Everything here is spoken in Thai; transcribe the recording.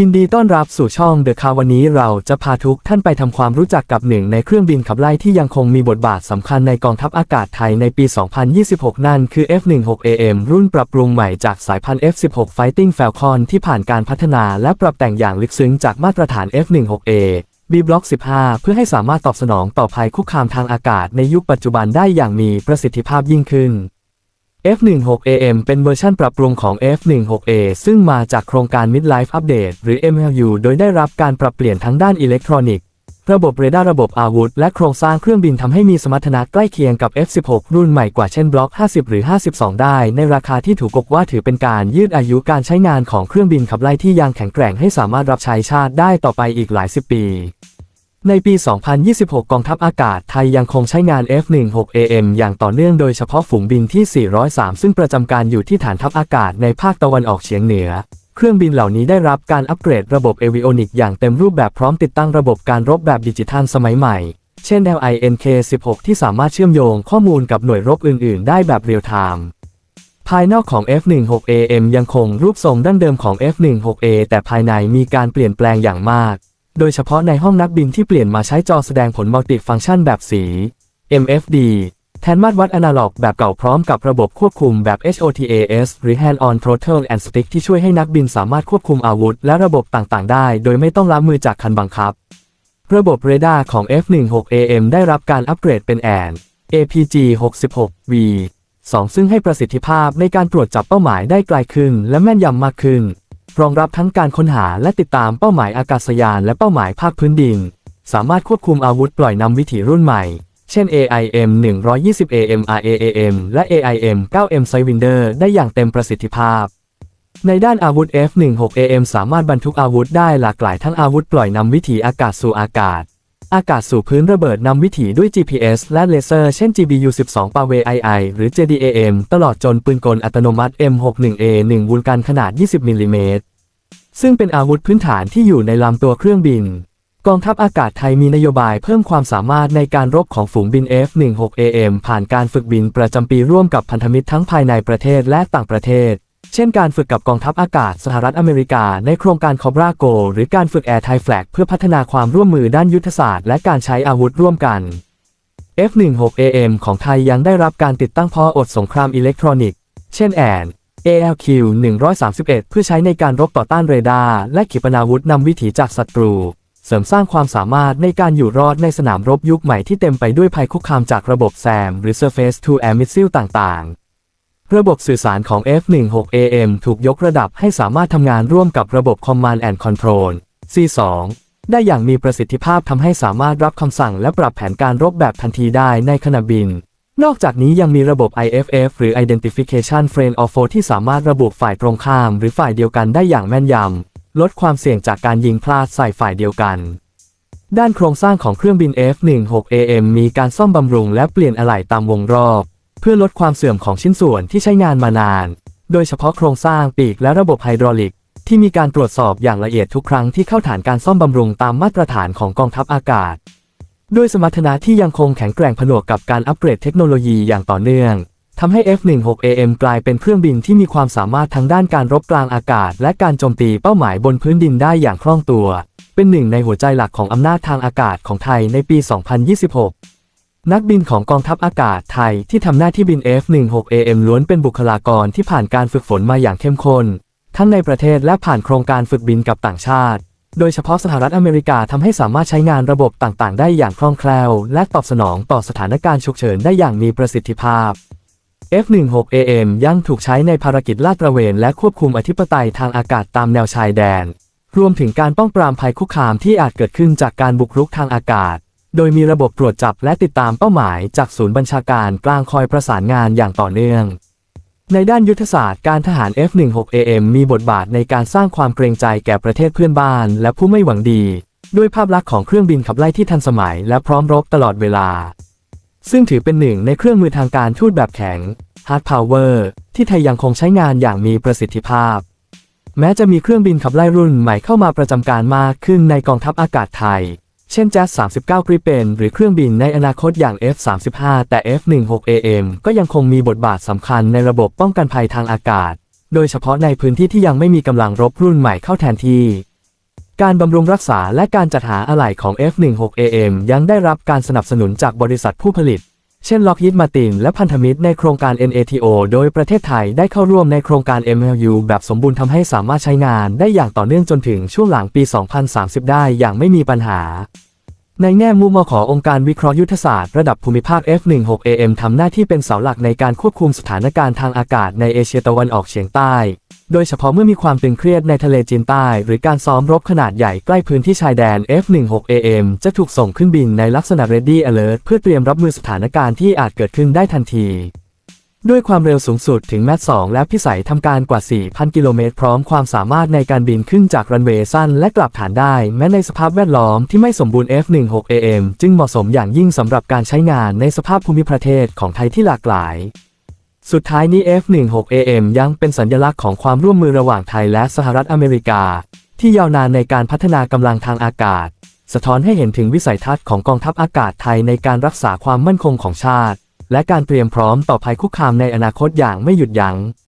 ยินดีต้อนรับสู่ช่องเดอะคาวันนี้เราจะพาทุกท่านไปทำความรู้จักกับหนึ่งในเครื่องบินขับไล่ที่ยังคงมีบทบาทสำคัญในกองทัพอากาศไทยในปี 2026 นั่นคือ F-16AM รุ่นปรับปรุงใหม่จากสายพันธุ์ F-16 Fighting Falcon ที่ผ่านการพัฒนาและปรับแต่งอย่างลึกซึ้งจากมาตรฐาน F-16A B Block 15 เพื่อให้สามารถตอบสนองต่อภัยคุกคามทางอากาศในยุคปัจจุบันได้อย่างมีประสิทธิภาพยิ่งขึ้น F16AM เป็นเวอร์ชันปรับปรุงของ F16A ซึ่งมาจากโครงการ Midlife Update หรือ MLU โดยได้รับการปรับเปลี่ยนทั้งด้านอิเล็กทรอนิกส์ ระบบเรดาร์ระบบอาวุธ และโครงสร้างเครื่องบินทำให้มีสมรรถนะใกล้เคียงกับ F16 รุ่นใหม่กว่าเช่นบล็อก 50 หรือ 52 ได้ ในราคาที่ถูกกว่าถือเป็นการยืดอายุการใช้งานของเครื่องบินขับไล่ที่ยังแข็งแกร่งให้สามารถรับใช้ชาติได้ต่อไปอีกหลายสิบปี ในปี 2026 กองทัพอากาศไทยยังคงใช้งาน F16AM อย่างต่อเนื่องโดยเฉพาะฝูงบินที่ 403 ซึ่งประจำการอยู่ที่ฐานทัพอากาศในภาคตะวันออกเฉียงเหนือ เครื่องบินเหล่านี้ได้รับการอัปเกรดระบบเอวิโอนิกอย่างเต็มรูปแบบพร้อมติดตั้งระบบการรบแบบดิจิทัลสมัยใหม่ เช่น LINK-16 ที่สามารถเชื่อมโยงข้อมูลกับหน่วยรบอื่น ๆ ได้แบบเรียลไทม์ภายนอกของ F16AM ยังคงรูปทรงดั้งเดิมของ F16A แต่ภายในมีการเปลี่ยนแปลงอย่างมาก โดยเฉพาะในห้องนักบินที่เปลี่ยนมาใช้จอแสดงผลมัลติฟังก์ชันแบบสี MFD แทนมาตรวัดอนาล็อกแบบเก่าพร้อมกับระบบควบคุมแบบ HOTAS หรือ Hand on Throttle and Stick ที่ช่วยให้นักบินสามารถควบคุมอาวุธและระบบต่างๆ ได้ โดยไม่ต้องล้ำมือจากคันบังคับ ระบบเรดาร์ของ F16AM ได้รับการอัปเกรดเป็นแอน APG 66V 2 ซึ่งให้ประสิทธิภาพในการตรวจจับเป้าหมายได้ไกลขึ้นและแม่นยำมากขึ้น รองรับทั้งการค้นหาและติดตามเป้าหมายอากาศยานและเป้าหมายภาคพื้นดิน สามารถควบคุมอาวุธปล่อยนำวิถีรุ่นใหม่ เช่น AIM 120 AM RAAM และ AIM 9M Sidewinder ได้อย่างเต็มประสิทธิภาพ ในด้านอาวุธ F16AM สามารถบรรทุกอาวุธได้หลากหลายทั้งอาวุธปล่อยนำวิถีอากาศสู่อากาศ อากาศสู่พื้นระเบิดนำวิถีด้วย GPS และเลเซอร์เช่น GBU-12 Pawei II หรือ JDAM ตลอดจนปืนกลอัตโนมัติ M61A1 วูลกันขนาด 20มิลลิเมตร ซึ่งเป็นอาวุธพื้นฐานที่อยู่ในลำตัวเครื่องบิน กองทัพอากาศไทยมีนโยบายเพิ่มความสามารถในการรบของฝูงบิน F16AM ผ่านการฝึกบินประจำปีร่วมกับพันธมิตรทั้งภายในประเทศและต่างประเทศ เช่นการฝึกกับกองทัพอากาศสหรัฐอเมริกาในโครงการ Cobra Go หรือการฝึก Air Thai Flag เพื่อพัฒนาความร่วมมือด้านยุทธศาสตร์และการใช้อาวุธร่วมกัน F16AM ของไทยยังได้รับการติดตั้งพออดสงครามอิเล็กทรอนิกส์ เช่นแอน ALQ 131 เพื่อใช้ในการรบต่อต้านเรดาร์และขีปนาวุธนำวิถีจากศัตรู เสริมสร้างความสามารถในการอยู่รอดในสนามรบยุคใหม่ที่เต็มไปด้วยภัยคุกคามจากระบบแซม หรือ Surface to Air Missile ต่างๆ ระบบสื่อสารของ F16AM ถูกยกระดับให้สามารถทำงานร่วมกับระบบ Command and Control C2 ได้อย่างมีประสิทธิภาพทำให้สามารถรับคำสั่งและปรับแผนการรบแบบทันทีได้ในขณะบิน นอกจากนี้ยังมีระบบ IFF หรือ Identification Frame of Foe ที่สามารถระบุฝ่ายตรงข้าม หรือฝ่ายเดียวกันได้อย่างแม่นยำ ลดความเสี่ยงจากการยิงพลาดใส่ฝ่ายเดียวกัน ด้านโครงสร้างของเครื่องบิน F16AM มีการซ่อมบำรุงและเปลี่ยนอะไหล่ตามวงรอบ เพื่อลดความเสื่อมของชิ้นส่วนที่ใช้งานมานาน โดยเฉพาะโครงสร้างปีกและระบบไฮดรอลิก ที่มีการตรวจสอบอย่างละเอียดทุกครั้งที่เข้าฐานการซ่อมบำรุงตามมาตรฐานของกองทัพอากาศ ด้วยสมรรถนะที่ยังคงแข็งแกร่งผนวกกับการอัปเกรดเทคโนโลยีอย่างต่อเนื่องทำให้ F16AM กลายเป็นเครื่องบินที่มีความสามารถทั้งด้านการรบกลางอากาศ และการโจมตีเป้าหมายบนพื้นดินได้อย่างคล่องตัว เป็นหนึ่งในหัวใจหลักของอำนาจทางอากาศของไทยในปี 2026 นักบินของกองทัพอากาศไทยที่ทำหน้าที่บิน F16AM ล้วนเป็นบุคลากรที่ผ่านการฝึกฝนมาอย่างเข้มข้น ทั้งในประเทศและผ่านโครงการฝึกบินกับต่างชาติ โดยเฉพาะสหรัฐอเมริกาทำให้สามารถใช้งานระบบต่างๆ ได้อย่างคล่องแคล่ว และตอบสนองต่อสถานการณ์ฉุกเฉินได้อย่างมีประสิทธิภาพ F16AM ยังถูกใช้ในภารกิจลาดตระเวนและควบคุมอธิปไตยทางอากาศตามแนวชายแดน รวมถึงการป้องปรามภัยคุกคามที่อาจเกิดขึ้นจากการบุกรุกทางอากาศ โดยมีระบบตรวจจับและติดตามเป้าหมายจากศูนย์บัญชาการกลางคอยประสานงานอย่างต่อเนื่อง ในด้านยุทธศาสตร์การทหาร F16AM มีบทบาทในการสร้างความเกรงใจแก่ประเทศเพื่อนบ้านและผู้ไม่หวังดี ด้วยภาพลักษณ์ของเครื่องบินขับไล่ที่ทันสมัยและพร้อมรบตลอดเวลา ซึ่งถือเป็นหนึ่งในเครื่องมือทางการทูตแบบแข็ง Hard Power ที่ไทยยังคงใช้งานอย่างมีประสิทธิภาพ แม้จะมีเครื่องบินขับไล่รุ่นใหม่เข้ามาประจำการมากขึ้นในกองทัพอากาศไทย เช่น Jazz 39 Gripen หรือเครื่องบินในอนาคตอย่าง F35 แต่ F16AM ก็ยังคงมีบทบาทสำคัญในระบบป้องกันภัยทางอากาศ โดยเฉพาะในพื้นที่ที่ยังไม่มีกำลังรบรุ่นใหม่เข้าแทนที่ การบำรุงรักษาและการจัดหาอะไหล่ของ F16AM ยังได้รับการสนับสนุนจากบริษัทผู้ผลิต เช่น Lockheed Martin และพันธมิตรในโครงการ NATO โดยประเทศไทยได้เข้าร่วมในโครงการ MLU แบบสมบูรณ์ทำให้สามารถใช้งานได้อย่างต่อเนื่องจนถึงช่วงหลังปี 2030 ได้อย่างไม่มีปัญหา ในแง่มุมมองขององค์การวิเคราะห์ยุทธศาสตร์ระดับภูมิภาค F16AM ทำหน้าที่เป็นเสาหลักในการควบคุมสถานการณ์ทางอากาศในเอเชียตะวันออกเฉียงใต้ โดยเฉพาะเมื่อมีความตึงเครียดในทะเลจีนใต้ หรือการซ้อมรบขนาดใหญ่ใกล้พื้นที่ชายแดน F16AM จะถูกส่งขึ้นบินในลักษณะ Ready Alert เพื่อเตรียมรับมือสถานการณ์ที่อาจเกิดขึ้นได้ทันทีด้วยความเร็วสูงสุดถึงแมท2และพิสัยทำการกว่า 4,000 กิโลเมตรพร้อมความสามารถในการบินขึ้นจากรันเวย์สั้นและกลับฐานได้ แม้ในสภาพแวดล้อมที่ไม่สมบูรณ์ F16AM จึงเหมาะสมอย่างยิ่งสำหรับการใช้งานในสภาพภูมิประเทศของไทยที่หลากหลาย สุดท้ายนี้ F16AM ยังเป็นสัญลักษณ์ของความร่วมมือระหว่างไทยและสหรัฐอเมริกา ที่ยาวนานในการพัฒนากำลังทางอากาศ สะท้อนให้เห็นถึงวิสัยทัศน์ของกองทัพอากาศไทยในการรักษาความมั่นคงของชาติ และการเตรียมพร้อมต่อภัยคุกคามในอนาคตอย่างไม่หยุดยัง้ง